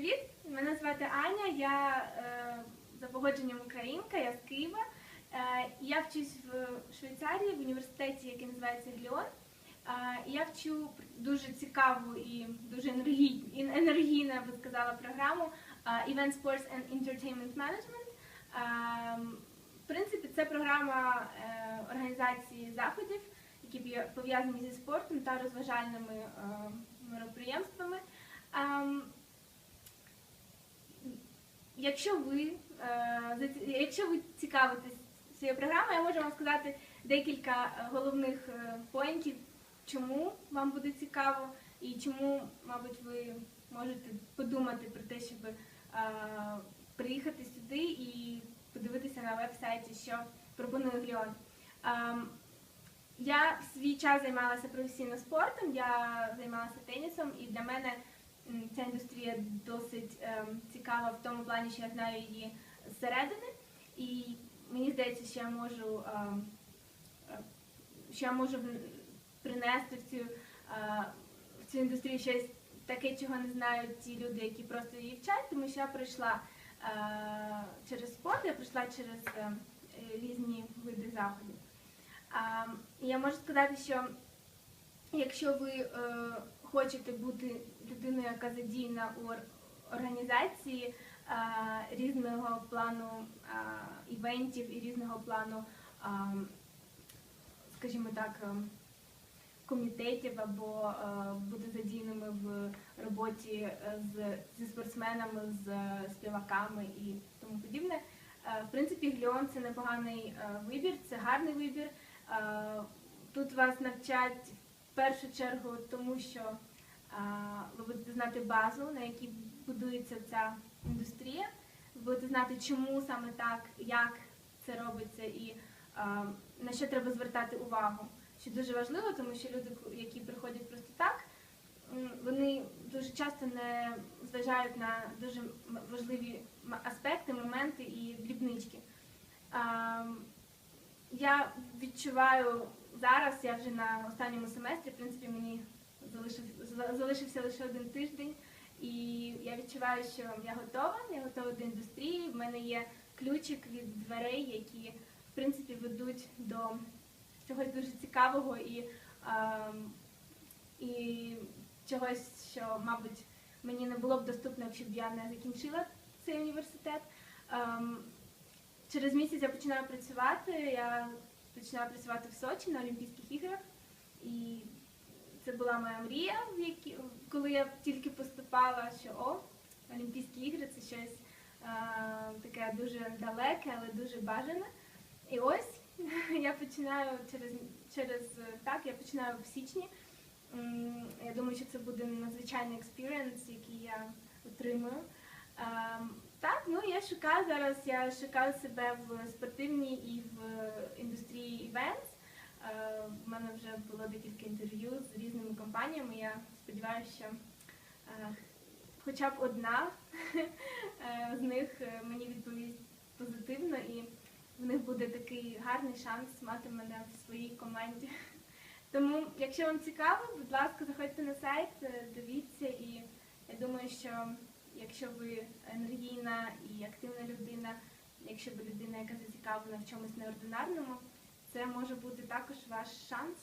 привіт! Мене звати Аня. Я е, за погодженням українка, я з Києва. Е, я вчусь в Швейцарії в університеті, який називається Ліон. Е, я вчу дуже цікаву і дуже енергійну, я би сказала, програму Event Sports and Entertainment Management. В принципі, це програма організації заходів, які пов'язані зі спортом та розважальними мероприємствами. Якщо ви, е, якщо ви цікавитесь цією програмою, я можу вам сказати декілька е, головних е, поінтів, чому вам буде цікаво і чому, мабуть, ви можете подумати про те, щоб приїхати сюди і подивитися на веб-сайті, що пропонує Гліон. Ем, я свій час займалася професійно спортом, я займалася тенісом, і для мене індустрія досить ем, цікава в тому плані, що я знаю її зсередини. І мені здається, що я можу, ем, е, що я можу принести в цю, е, в цю індустрію щось таке, чого не знають ті люди, які просто її вчать, тому що я пройшла е, через спорт, я пройшла через е, е, різні види заходів. А, я можу сказати, що якщо ви е, хочете бути людиною, яка задіяна у організації е, різного плану е, івентів і різного плану, е, скажімо так, е, комітетів або е, бути задіяними в роботі е, з, зі спортсменами, з співаками і тому подібне. Е, В принципі, Гліон це непоганий е, вибір, це гарний вибір. Е, Тут вас навчать в першу чергу тому, що ви будете знати базу, на якій будується ця індустрія. Ви будете знати, чому саме так, як це робиться і на що треба звертати увагу. Що дуже важливо, тому що люди, які приходять просто так, вони дуже часто не зважають на дуже важливі аспекти, моменти і дрібнички. Я відчуваю зараз, я вже на останньому семестрі, в принципі, мені залишив, залишився лише один тиждень, і я відчуваю, що я готова, я готова до індустрії. В мене є ключик від дверей, які в принципі ведуть до чогось дуже цікавого і, ем, і чогось, що, мабуть, мені не було б доступно, якщо б я не закінчила цей університет. Ем, Через місяць я починаю працювати. Я починаю працювати в Сочі на Олімпійських іграх. І це була моя мрія, коли я тільки поступала, що о, Олімпійські ігри це щось е, таке дуже далеке, але дуже бажане. І ось я починаю через, через е, так, я починаю в січні. Я думаю, що це буде надзвичайний експірієнс, який я отримую. Ем, Так, ну я шукаю зараз, я шукаю себе в спортивній і в Е, В мене вже було декілька інтерв'ю з різними компаніями. Я сподіваюся, що е, хоча б одна е, з них е, мені відповість позитивно і в них буде такий гарний шанс мати мене в своїй команді. Тому, якщо вам цікаво, будь ласка, заходьте на сайт, дивіться, і я думаю, що якщо ви енергійна і активна людина, якщо ви людина, яка зацікавлена в чомусь неординарному, це може бути також ваш шанс